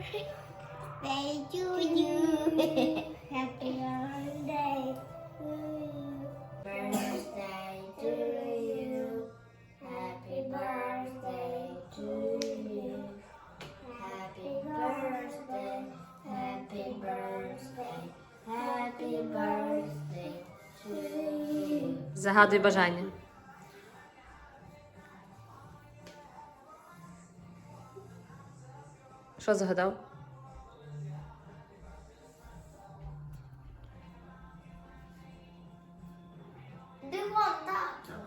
birthday to you. Happy birthday to you. Birthday to you. Happy birthday to you. Happy birthday. Happy birthday. Happy birthday to you. Загадуй бажання. Що загадав? Диван, так.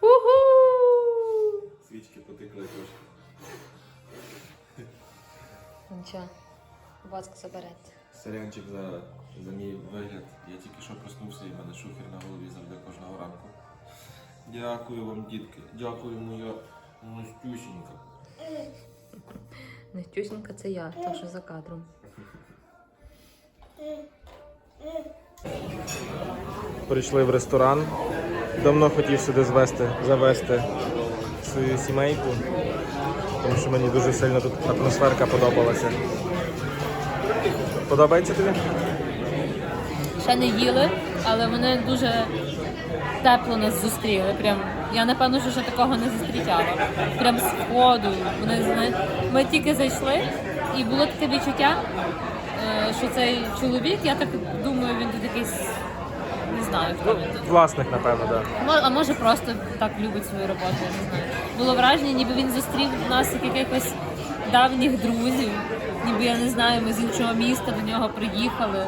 Уху! Свічки потикли трошки. Нічого, ласка, заберете. Сорянчик за, за мій вигляд. Я тільки що проснувся і в мене шухер на голові завжди кожного ранку. Дякую вам, дітки. Дякую, моя Настюсінька. Нестюсінька це я, так що за кадром. Прийшли в ресторан. Давно хотів сюди звести, завести свою сімейку, тому що мені дуже сильно тут атмосферка подобалася. Подобається тобі? Ще не їли, але вони дуже тепло нас зустріли. Прям я напевно що ще такого не зустрічала. Прям з входу. Вони зна- ми тільки зайшли, і було таке відчуття, е, що цей чоловік, я так думаю, він тут якийсь не знаю, хто він тут. Власник, напевно, так. Да. А може просто так любить свою роботу, я не знаю. Було враження, ніби він зустрів нас як якихось давніх друзів, ніби я не знаю, ми з іншого міста до нього приїхали.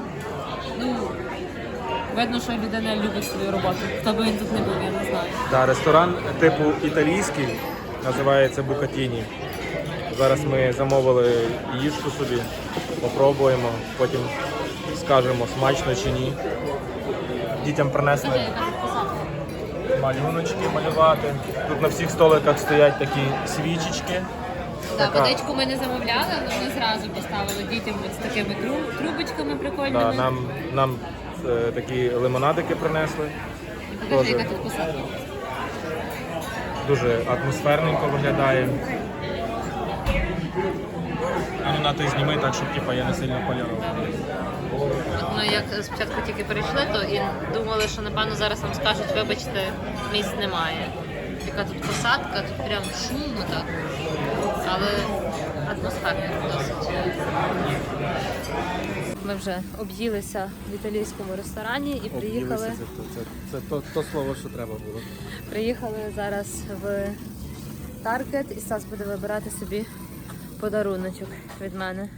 Ну, видно, що людина любить свою роботу. Хто би він тут не був, я не знаю. Да, ресторан типу італійський, називається Букатіні. Зараз ми замовили їжку собі, попробуємо, потім скажемо, смачно чи ні. Дітям принесли малюночки малювати. Тут на всіх столиках стоять такі свічечки. Да, Така. водичку ми не замовляли, але ми зразу поставили дітям от з такими тру- трубочками прикольними. Да, нам нам такі лимонадики принесли. Покажи, яка тут посадка. Дуже атмосферненько виглядає. А ну на ти зніми так, щоб типа, я не сильно полярував. От ми як спочатку тільки прийшли, то і думали, що напевно зараз нам скажуть, вибачте, місць немає. Яка тут посадка, тут прям шумно так. Але атмосферно досить. Ми вже об'їлися в італійському ресторані і приїхали. Це, це, це, то, то слово, що треба було. Приїхали зараз в Таргет і Стас буде вибирати собі подаруночок від мене.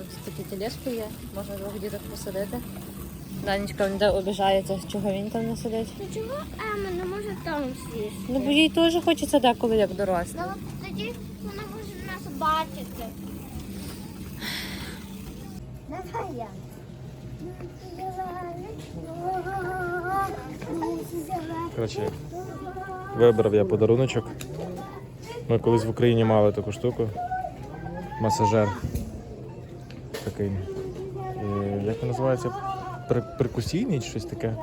Ось такі тележки є, можна двох діток посадити. Данечка він де обіжається, чого він там не сидить. Ну чого Ема не може там сісти? Ну бо їй теж хочеться деколи як дорослі. Ну тоді вона може нас бачити. Давай я. Коротше, вибрав я подаруночок. Ми колись в Україні мали таку штуку. Масажер. Такий. Е, Як він називається? Перкусійний чи щось таке?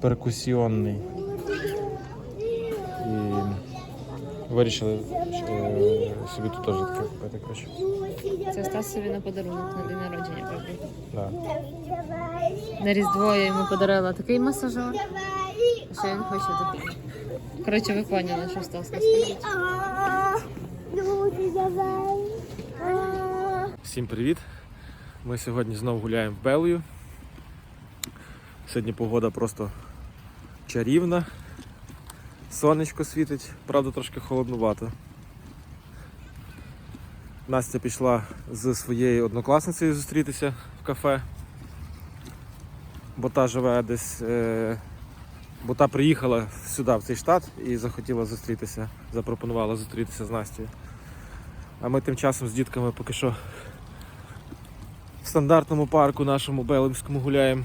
Перкусіонний. Вирішили е, собі тут теж таке купити. Коротше. Це Стас собі на подарунок на день народження, правда? Да. На Різдво я йому подарила такий масажер. А ще він хоче такий. Коротше, ви поняли, що Стас не. Всім привіт! Ми сьогодні знову гуляємо в Белою. Сьогодні погода просто чарівна. Сонечко світить, правда трошки холоднувато. Настя пішла з своєю однокласницею зустрітися в кафе. Бо та живе десь. Е... Бо та приїхала сюди, в цей штат, і захотіла зустрітися, запропонувала зустрітися з Настю. А ми тим часом з дітками поки що в стандартному парку нашому Белимському гуляємо.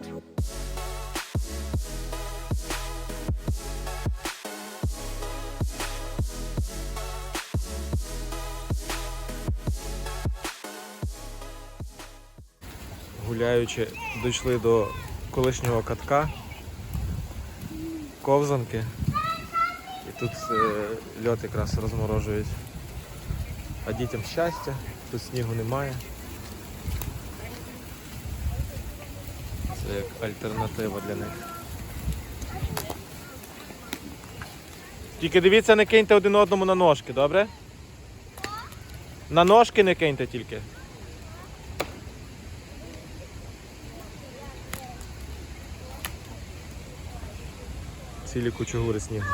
Гуляючи, дійшли до колишнього катка, ковзанки. І тут е, льот якраз розморожують. А дітям щастя, тут снігу немає. Це як альтернатива для них. Тільки дивіться, не киньте один одному на ножки, добре? На ножки не киньте тільки. Цілі кучугури снігу.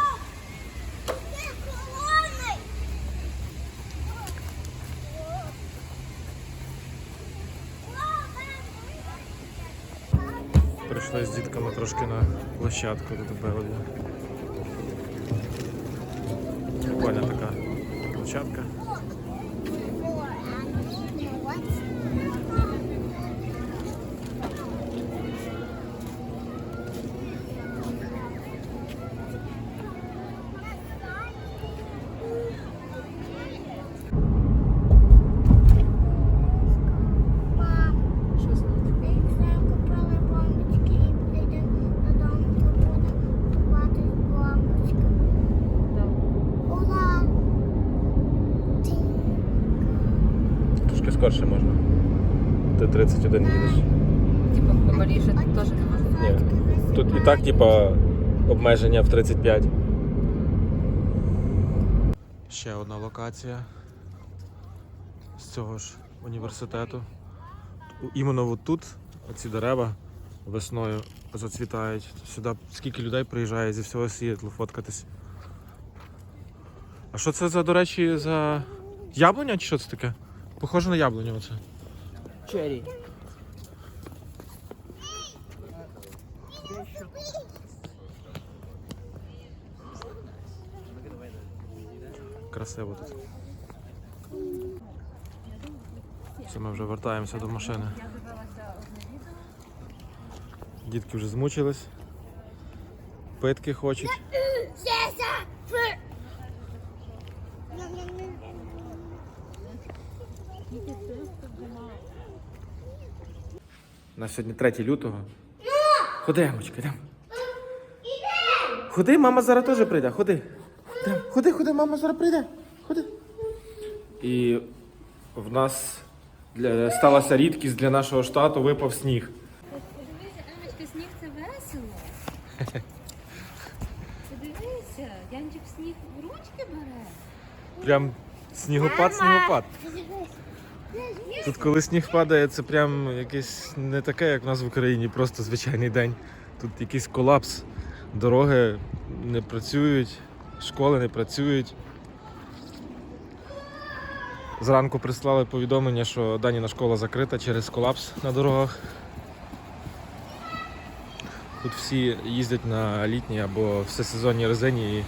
Прийшли з дітками трошки на площадку до тебе. Прикольна така площадка. Що це? купили бомбочки і прийде додому, то буде купати бомбочки. Ура! Трошки скорше можна. Ти 31 їдеш. Типа поваліше теж не можна. Ні. Тут і так, типа, обмеження в 35. Ще одна локація з цього ж університету. Іменно от тут оці дерева весною зацвітають. Сюди скільки людей приїжджає зі всього Сієтлу фоткатись. А що це за, до речі, за яблуня чи що це таке? Похоже на яблуню оце. Черри. Красиво тут. Все, ми вже вертаємося до машини. Дітки вже змучились. Питки хочуть. На сьогодні 3 лютого. Ходи, Емочка, йдемо. Ходи, мама зараз теж прийде. Ходи. Ходи, ходи, мама зараз прийде. Ходи. І в нас для, сталася рідкість для нашого штату, випав сніг. Дивися, Емочка, сніг це весело. Подивися, Янчик сніг в ручки бере. Прям снігопад, снігопад. Тут коли сніг падає, це прям якесь не таке, як в нас в Україні, просто звичайний день. Тут якийсь колапс. Дороги не працюють, школи не працюють. Зранку прислали повідомлення, що Даніна школа закрита через колапс на дорогах. Тут всі їздять на літній або всесезонній резині і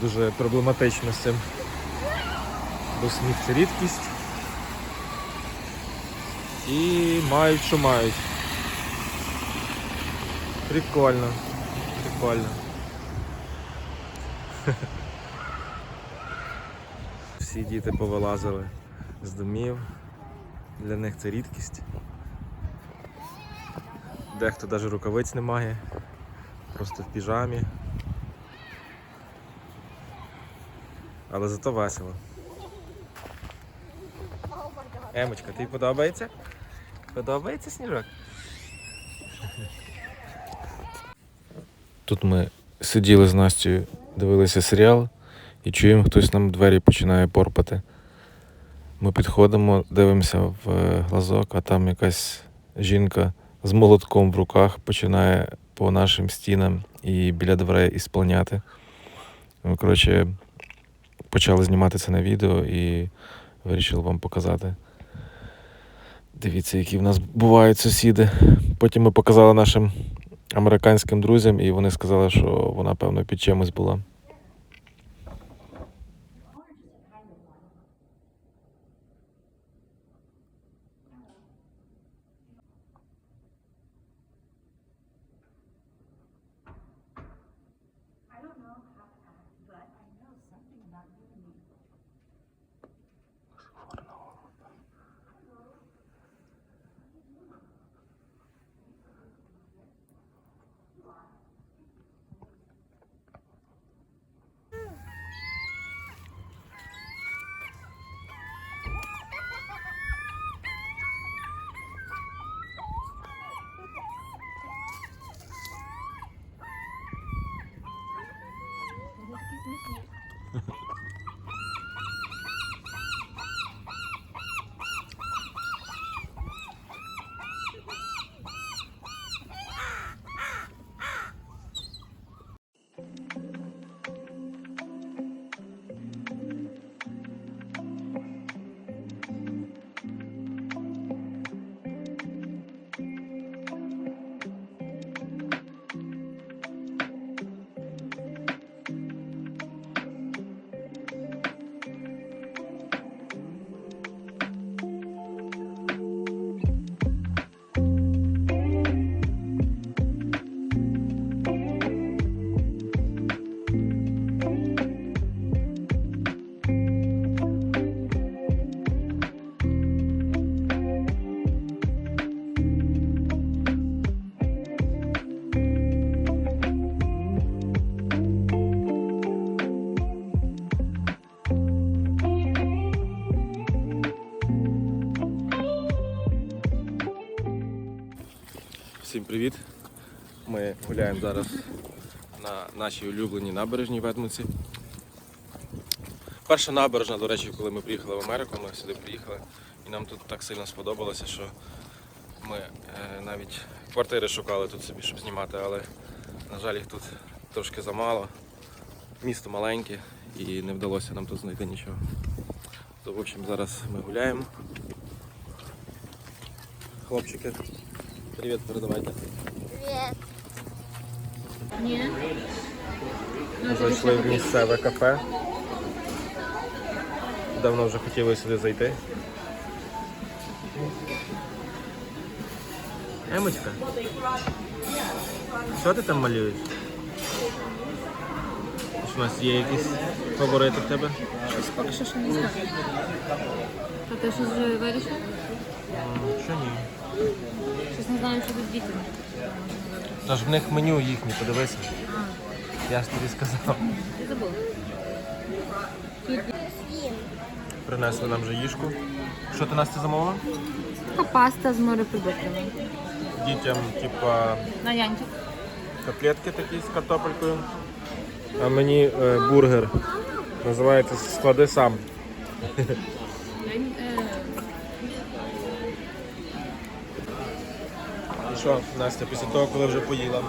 дуже проблематично з цим. Бо сніг це рідкість. І мають, що мають. Прикольно. Прикольно. Всі діти повилазили з домів. Для них це рідкість. Дехто навіть рукавиць не має, просто в піжамі. Але зато весело. Емочка, тобі подобається? Подобається сніжок? Тут ми сиділи з Настю, дивилися серіал і чуємо, хтось нам двері починає порпати. Ми підходимо, дивимося в е, глазок, а там якась жінка з молотком в руках починає по нашим стінам і біля дверей ісполняти. Ми, коротше, почали знімати це на відео і вирішив вам показати. Дивіться, які в нас бувають сусіди. Потім ми показали нашим американським друзям, і вони сказали, що вона, певно, під чимось була. Всім привіт! Ми гуляємо зараз на нашій улюбленій набережній в Едмонці. Перша набережна, до речі, коли ми приїхали в Америку, ми сюди приїхали, і нам тут так сильно сподобалося, що ми е, навіть квартири шукали тут собі, щоб знімати, але, на жаль, їх тут трошки замало. Місто маленьке і не вдалося нам тут знайти нічого. То, в общем, зараз ми гуляємо. Хлопчики, привіт, передавайте. Привет. Ні. Ми зайшли в місцеве кафе. Давно вже хотіли сюди зайти. Емочка, що ти там малюєш? Що у нас є якісь фаворити в тебе? Щось поки що ще не знаю. А ти щось вже вирішив? Що ні? Щось не знаю, що тут з дітьми. Тож в них меню їхнє, подивися. Я ж тобі сказав. Ти забув. Принесли нам вже їжку. Що ти Настя замовила? Така паста з морепродуктами. Дітям, типа, На Янчик. котлетки такі з картопелькою. А мені е, бургер. Називається склади сам. І що, Настя, після того, коли вже поїла,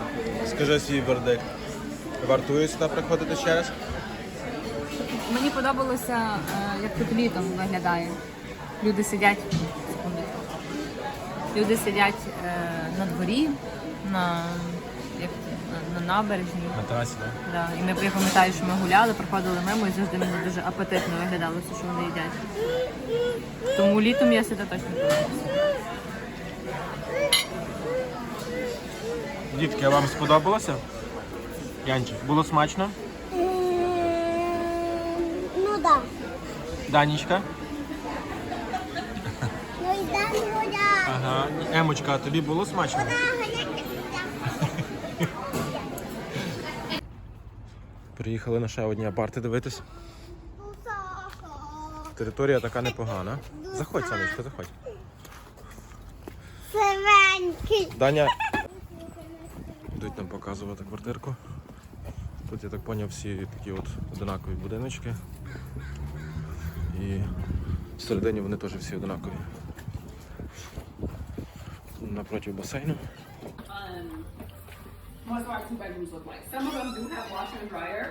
скажи свій вердикт. Вартує сюди приходити ще раз? Мені подобалося, е, як тут літом виглядає. Люди сидять. Люди сидять е, на дворі, на, як, це, на, на набережні. На трасі, так? Да. І ми я пам'ятаю, що ми гуляли, проходили мимо і завжди мені дуже апетитно виглядалося, що вони їдять. Тому літом я сюди точно повернуся. Дітки, а вам сподобалося? Янчик, було смачно? Ну да. Данічка? Ну и да, ну да. Ага. Емочка, а тобі було смачно? Приїхали на ще одні апарти дивитись. Територія така непогана. Заходь, Санечка, заходь. Сиренький. Даня. Йдуть нам показувати квартирку. Тут, я так зрозумів, всі такі от одинакові будиночки. І всередині вони теж всі одинакові. Напроти басейну. washer dryer.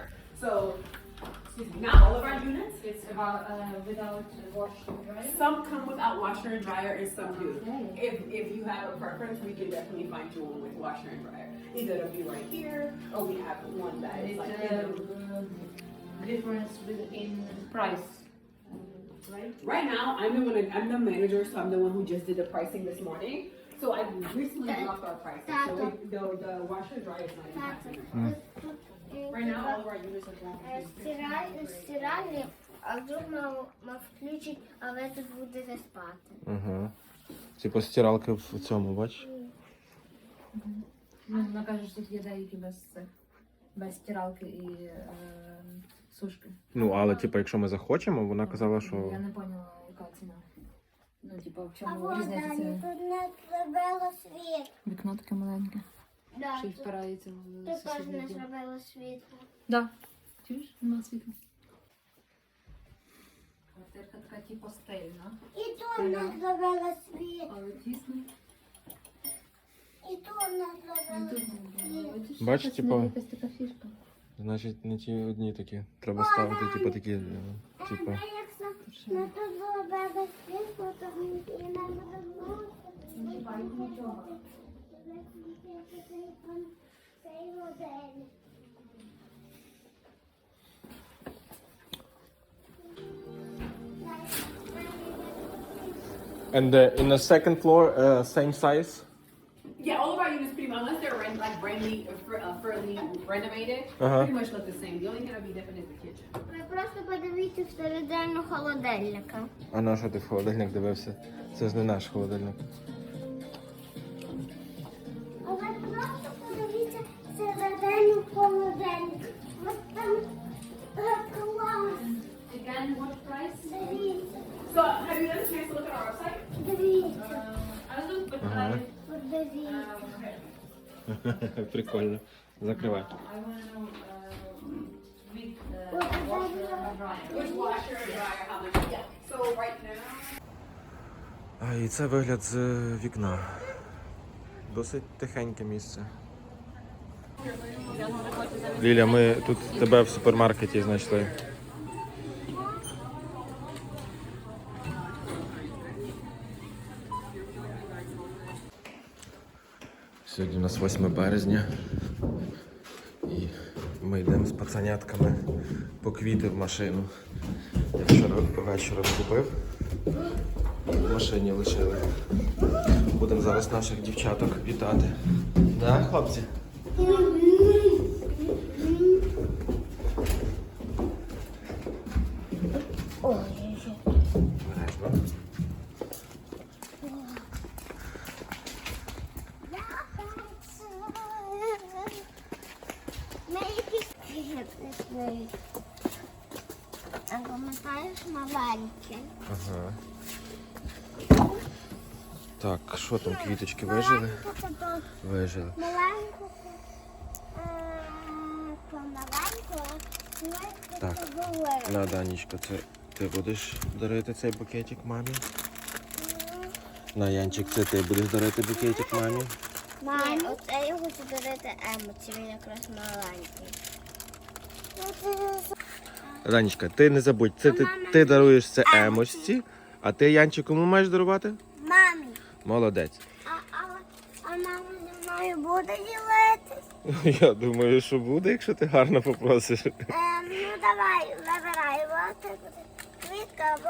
Excuse me, not all of our units. It's about uh, without wash and dry. Some come without washer and dryer and some do. Okay. If, if you have a preference, we can definitely find you one with washer and dryer. Either it'll be right here or we have one that is It's like uh, in the uh, difference within price, right? Right now, I'm the one. I'm the manager, so I'm the one who just did the pricing this morning. So I recently That- dropped our pricing. So we, the the washer and dryer is not in pricing. Right now, all of our units are going. Е, стираль- Стиральні, а вдруг мав, мав включить, але тут будете спати. Угу. Типу стиралки в цьому, бачиш? Ну, вона каже, що тут є деякі без цих, без стиралки і е, сушки. Ну, але типу, якщо ми захочемо, вона казала, що. Я не поняла, яка ціна. Ну, типу, в А чому вот різниця ціни? тут не зробило світ. Вікно таке маленьке, Да, що й тут впирається в тут теж сусідній не дім. зробило світло. Да. Чуєш? Нема світла. Квартирка така типу стильна, І тут не зробило світ. але тісно. І тут не Ну, зробило тут світ. не Бачиш, Це типу- якась така фішка. Значить, не ті одні такі. Треба ставити, типу, такі, е, типу. Якщо не тут світло, то і модель. And uh, in the second floor, uh, same size? Yeah, all of our units pretty much, unless they're rent, like brand new, uh, fr- uh, fairly renovated, Uh-huh. pretty much look the same. The only thing that'll be different is the kitchen. Ви просто подивіться всередину холодильника. А на що ти в холодильник дивився? Це ж не наш холодильник. right now. А, і це вигляд з е, вікна. Досить тихеньке місце. Ліля, ми тут тебе в супермаркеті знайшли. Сьогодні у нас 8 березня. І ми йдемо з пацанятками по квіти в машину. Я вчора ввечері купив. В машині лишили. Будемо зараз наших дівчаток вітати. Да, хлопці? Ой, Обережно. Ми якісь прийшли. А пам'ятаєш маленьке? Ага. Так, що там, квіточки вижили? Вижили. Ми Так. це. На, Данічка, це ти будеш дарити цей букетик мамі? На, Янчик, це ти будеш дарити букетик мамі? Мамі. Оце я хочу дарити емоції, він якраз маленький. Данічка, ти не забудь, це ти, ти даруєш це емочці, а ти Янчик кому маєш дарувати? Мамі. Молодець. А, а, а мама зі мною буде ділитись? Я думаю, що буде, якщо ти гарно попросиш. Ем, ну давай, забирай, бо це квітка або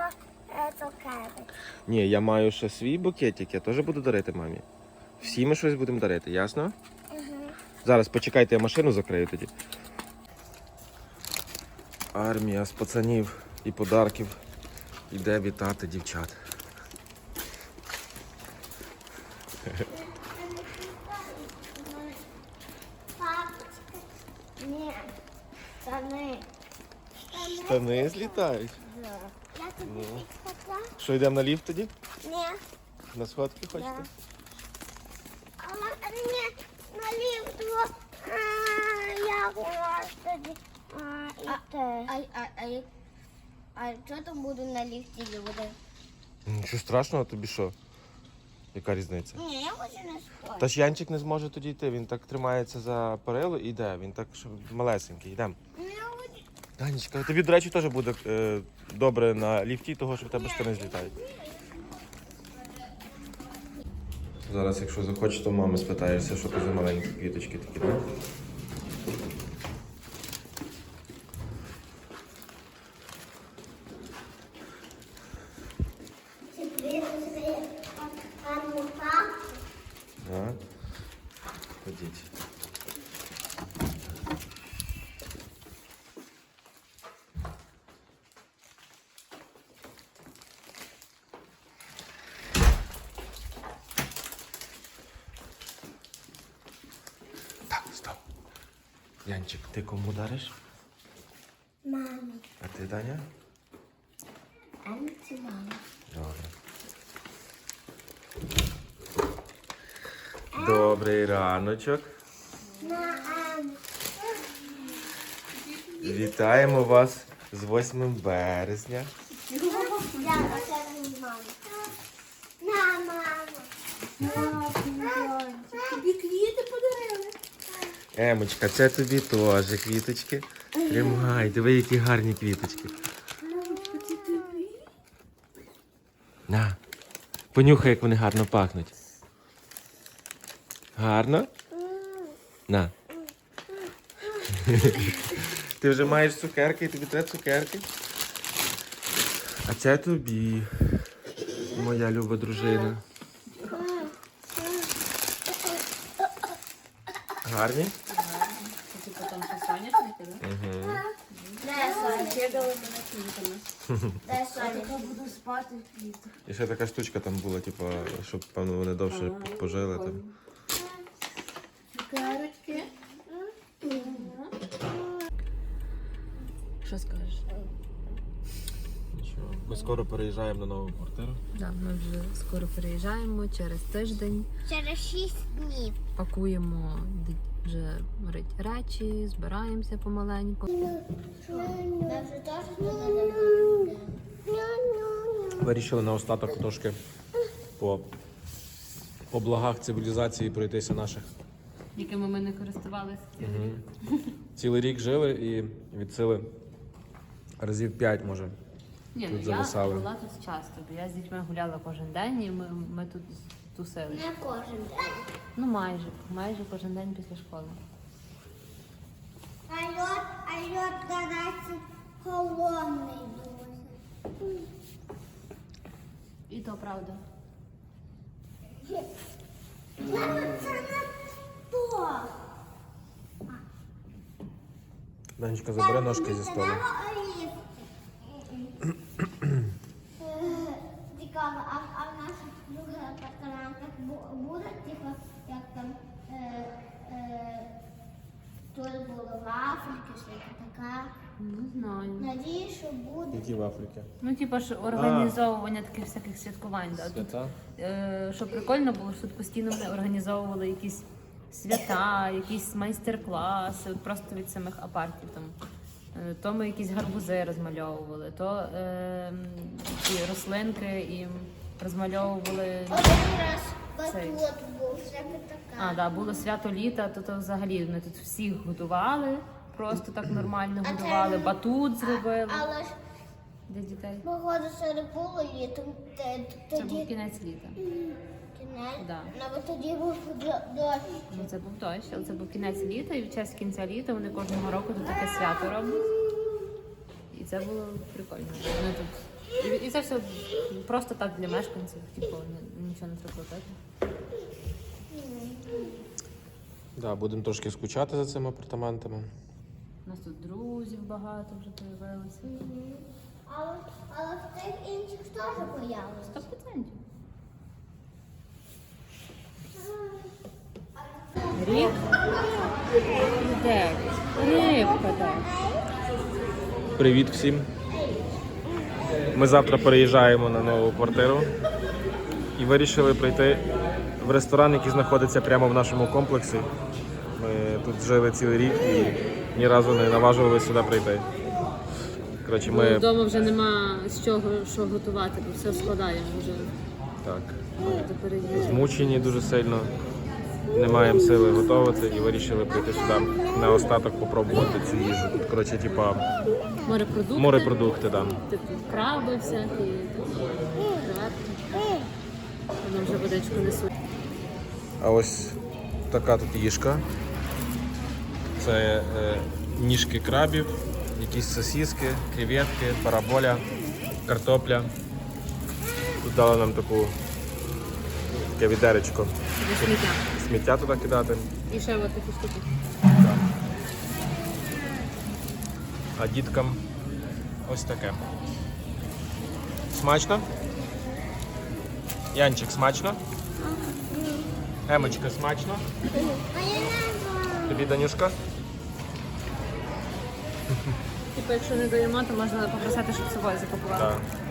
е, цукерки. Ні, я маю ще свій букетик, я теж буду дарити мамі. Всі ми щось будемо дарити, ясно? Зараз почекайте, я машину закрию тоді. Армія з пацанів і подарків йде вітати дівчат. Ні, штани. Штани. Штани злітають. Я тобі їх сказала? Що йдемо на ліфт тоді? Ні. На сходки хочете? Да. Але ні, на ліфту. Як у вас тоді а, іти? А, а, а, а що там буде на ліфті люди? Нічого страшного, тобі що? Яка різниця? Ні, я хочу не. Та ж Янчик не зможе тоді йти, він так тримається за перило і йде. Він так щоб малесенький, йдемо. Ну, Танечка, тобі, до речі, теж буде е, добре на ліфті, того що в тебе штани злітають. Зараз, якщо захочеш, то мами спитаєшся, що ти за маленькі квіточки такі, так? Чи прийде гарно так? Так. Ходіть. Так, стоп. Янчик, ти кому дариш? Мамі. А ти Даня? Антимама. Добре. Добрий раночок. Вітаємо вас з 8 березня. Тобі квіти подарили. Емочка, це тобі теж квіточки. Тримай, диви, які гарні квіточки. На. Понюхай, як вони гарно пахнуть. Гарно? На. Ти вже маєш цукерки, і тобі треба цукерки. А це тобі, моя люба дружина. Гарні? Типу там що соняшники, да? Угу. Де Соня? Де Соня? буду спати в квітах. І ще така штучка там була, типу, щоб певно вони довше пожили. Там. Що скажеш? Ми скоро переїжджаємо на нову квартиру. Да, ми вже скоро переїжджаємо через тиждень. Через шість днів. Пакуємо вже речі, збираємося помаленьку. Ми вже теж Вирішили на остаток трошки по, по благах цивілізації пройтися наших. Якими ми не користувалися. Цілий рік жили і відсили разів п'ять, може. Ні, Тут ну зависали. я була тут часто, бо я з дітьми гуляла кожен день і ми, ми тут тусили. Не кожен день. Ну майже, майже кожен день після школи. А льот, а льот наразі холодний дуже. І то правда. Мама, це не то. Данечка, забери ножки зі столу. Цікаво, а, а в наших других апартаментах бу- буде, типу, як там е, е, тут було в Африці, що така. Не знаю. Надію, що буде. Які вафлики? Ну, типу ж організовування таких всяких святкувань. Да. Тут, Свята? е, що прикольно було, що тут постійно вони організовували якісь свята, якісь майстер-класи, от просто від самих апартів. Там. Е, То ми якісь гарбузи розмальовували, то е, м, ті рослинки і розмальовували. Один раз батут був, всяке така. А, да, було свято літа, то, то взагалі вони тут всіх годували, просто так нормально А це- годували, батут зробили Але ж для дітей. погода це не було літом, те- Це був тоді кінець літа. Да. навіть тоді був дощ. Ну, це був дощ, але це був кінець літа, і в час кінця літа вони кожного року тут таке свято роблять. І це було прикольно. Вони тут... І, і це все просто так для мешканців, типу, нічого не треба платити. Да, будемо трошки скучати за цими апартаментами. У нас тут друзів багато вже появилося. Але, але в тих інших теж появилось. Сто процентів. Рік? Де? Рибка, так. Привіт всім. Ми завтра переїжджаємо на нову квартиру і вирішили прийти в ресторан, який знаходиться прямо в нашому комплексі. Ми тут жили цілий рік і ні разу не наважувалися сюди прийти. Коротше, ми вдома вже нема з чого що готувати, бо все складаємо вже так. Змучені дуже сильно. не маємо сили готувати і вирішили прийти сюди на остаток попробувати цю їжу. Тут, коротше, типа Морепродукти. морепродукти там. Типу краби всякі, креветки. Воно вже водичку несуть. А ось така тут їжка. Це е, ніжки крабів, якісь сосиски, креветки, параболя, картопля. Тут дали нам таку таке відеречко. Для сміття. Сміття туди кидати. І ще от такі штуки. А діткам ось таке. Смачно? Янчик, смачно? Емочка, смачно? Тобі Данюшка? Типу, якщо не доїмо, то можна попросити, щоб собою запакували. Так.